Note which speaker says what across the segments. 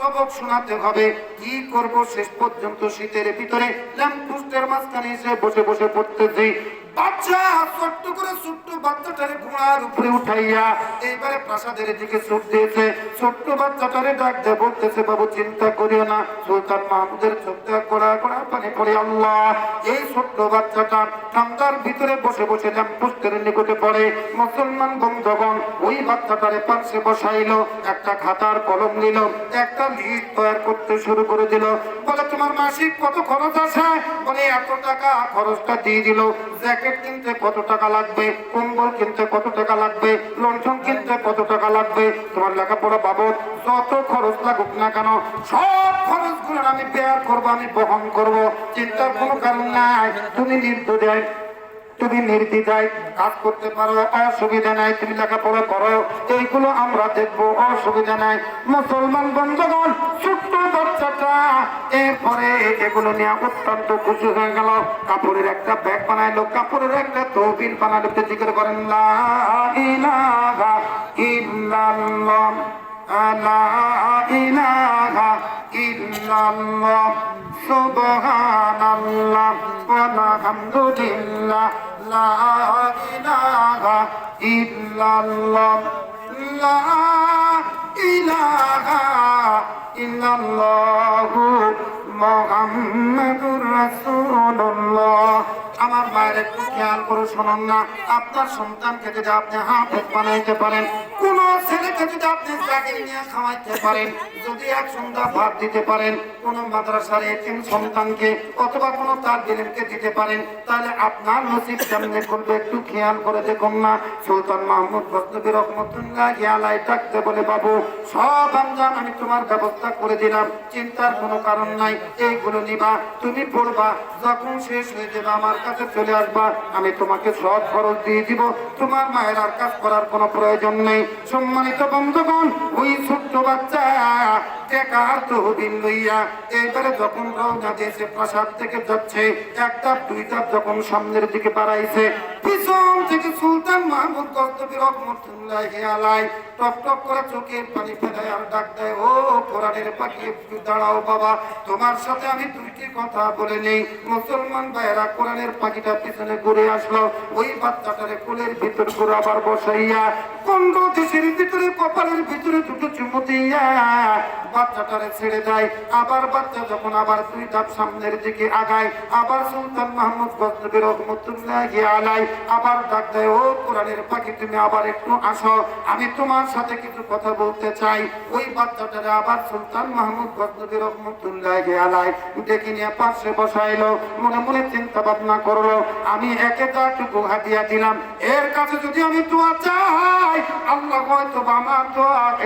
Speaker 1: সবক শোনাতে হবে। কি করব শেষ পর্যন্ত শীতের ভিতরে? ল্যাম্পপোস্টের মাঝখানে এসে বসে বসে পড়তেছি। ঠান্ডার ভিতরে বসে বসে ল্যাম্পপোস্টের নিকটে পড়ে। মুসলমান বন্ধগণ, ওই বাচ্চাটারে পাশে বসাইলো, একটা খাতার কলম নিল, একটা লিট তৈরি করতে শুরু করে দিল। বলে, তোমার মাসিক কত খরচ আছে? বলে, এত টাকা খরচটা দিয়ে দিল জ্যাকেট কিনতে কত টাকা লাগবে? কম্বল কিনতে কত টাকা লাগবে? লণ্ঠন কিনতে কত টাকা লাগবে? তোমার লেখাপড়া বাবদ যত খরচ লাগুক না কেন, সব খরচগুলো আমি বেয়ার করব, আমি বহন করব। চিন্তার কোনো কারণ নাই। তুমি নির্দয় তুমি নির্দ্বিধায় কাজ করতে পারো, অসুবিধা নাই। তুমি লেখাপড়া করো, এইগুলো আমরা দেখব, অসুবিধা নাই। মুসলমান বন্ধুগণ এরপরে এগুলো নিয়ে অত্যন্ত কাপড়ের একটা ব্যাগ বানাইলো, কাপড়ের একটা তহবিল বানালো জিজ্ঞেস করেন, লা ইলাহা ইল্লাল্লাহ, লা ইলাহা ইল্লাল্লাহ, সুবহানাল্লাহ আলহামদুলিল্লাহ, লা ইলাহা ইল্লাল্লাহ, লা ইলাহা ইল্লাল্লাহু মুহাম্মাদুর একটু খেয়াল করে শুনুন না। আপনার সন্তানকে যদি আপনি হাফেজ বানাইতে পারেন, কোন ছেলেকে যদি আপনি নিয়ে খাওয়াইতে পারেন, যদি এক সন্ধ্যা ভাত দিতে পারেন, কোন মাদ্রাসার এতিম সন্তানকে অথবা কোনো তার দিলেনকে দিতে পারেন, তাহলে আপনার নসিব কেমনে করবে একটু খেয়াল করে দেখুন না। সুলতান মাহমুদ বস্তবী রহমতুল্লাহ গিয়ালাই থাকতে বলে, বাবু, সব আমজান আমি তোমার ব্যবস্থা করে দিলাম, চিন্তার কোনো কারণ নাই, এইগুলো নিবা, তুমি পড়বা, যখন শেষ হয়ে যাবে আমার কাছে চলে আসবা। আমি তোমাকে সব খরচ দিয়ে দিব। তোমার মায়ের আর কাজ করার কোনো প্রয়োজন নেই। সম্মানিত বন্ধুগণ, ওই ছোট্ট বাচ্চা যখন যাচ্ছে একটা দুইটা যখন সামনের দিকে বাড়াইছে তোমার সাথে আমি দুইটি কথা বলে নেই। মুসলমান ভাইয়েরা কোরআনের পাখিটা পিছনে ঘুরে আসলো, ওই বাচ্চাটারে কোলের ভিতর করে আবার বসাইয়া কন্দ দেশের ভিতরে, কপালের ভিতরে দুটো চুমু বাচ্চাটারে ছেড়ে দেয়। আবার বাচ্চা যখন আবার সামনের দিকে আগায়, আবার সুলতান মাহমুদ আলাই আবার ডাক দেয়, ও কোরআনের পাখি, তুমি আবার একটু আসো। আমি তোমার সাথে কিছু কথা বলতে চাই। ওই বাচ্চাটারে আবার সুলতান মাহমুদ রহমতুল্লাহ আলাই নিয়ে পাশে বসাইলো, মনে মনে চিন্তা ভাবনা করল, আমি একে তো একটু হাতিয়া দিলাম। এর কাছে যদি আমি দোয়া চাই, আল্লাহ হয়তো আমার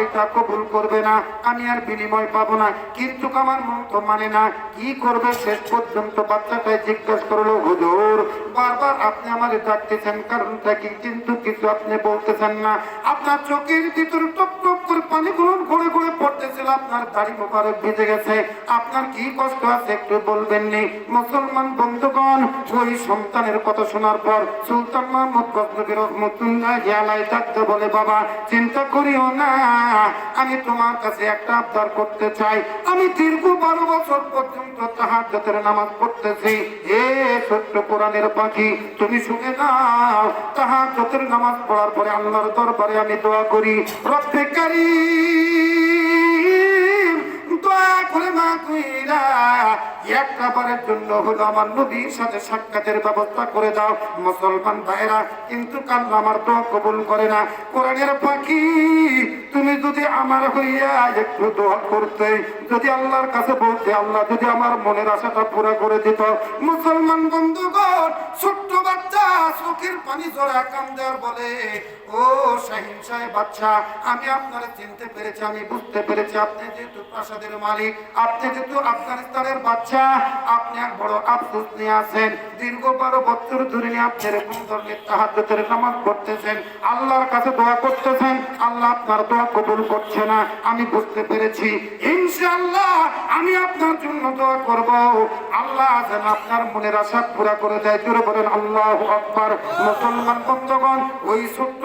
Speaker 1: এটা কবুল করবে না। আমি আর বিনিময় পাবো না। কিন্তু আমার মন তো মানে না। কি করবে শেষ পর্যন্ত বাচ্চাটাই জিজ্ঞাসা করল, হুজুর, বারবার আপনি আমাদের ডাকতেছেন কারণটা কি কিন্তু কিছু আপনি বলতেছেন না। আপনার চোখের ভিতরে টপ টপ করে পানিগুলো ঘুরে ঘুরে পড়তেছিল, আপনার দাড়ি মোবারক ভিজে গেছে। আপনার কি কষ্ট আছে একটু বলবেন নি? মুসলমান বন্ধুগণ, ওই সন্তানের কথা শোনার পর সুলতান মাহমুদ গজনবী রহমতুল্লাহ আলাই ডাকতে বলে, বাবা, চিন্তা করিও না। আমি তোমার কাছে একটা আবদার করতে চাই। আমি দীর্ঘ বারো বছর পর্যন্ত তাহার জাতের নামাজ পড়তেছি। এ ছোট্ট কোরআনের পাখি, তুমি শুনে নাও। তাহার জাতের নামাজ পড়ার পরে আল্লাহর দরবারে আমি দোয়া করি। রব্বে কারি দোয়া করে মা কইরা একটা বারের জন্য হলো আমার নবীর সাথে সাক্ষাতের ব্যবস্থা করে দাও। মুসলমান ভাইরা কিন্তু কাল্লা আমার দোয়া কবুল করে না। কোরআনের পাখি, তুমি যদি আমার হইয়া একটু দোয়া করতে, যদি আল্লাহর কাছে বলতে, আল্লাহ যদি আমার মনের আশাটা পুরো করে দিত। মুসলমান বন্ধুগণ, ছোট্ট বাচ্চা চোখের পানি জোড়া কান্দার বলে, ও শাহিন সাহেব, বাচ্চা, আমি আপনারা চিনতে পেরেছি, আমি বুঝতে পেরেছি। আপনি যেহেতু প্রাসাদের মালিক, আপনি যেহেতু আফগানিস্তানের বাচ্চা আপনি এক বড় আফসোস নিয়ে আছেন। দীর্ঘ বারো বছর ধরে আপনি এরকম ধরনের নামাজ পড়তেছেন। আল্লাহর কাছে দোয়া করতেছেন, আল্লাহ আপনার দোয়া কবুল করছে না। আমি বুঝতে পেরেছি। ইনশাআল্লাহ, আমি আপনার জন্য দোয়া করব। আল্লাহ যেন আপনার মনের আশা পুরা করে দেয়। জোরে বলেন, আল্লাহ আকবার। মুসলমান বন্ধুগণ, ওই ছোট্ট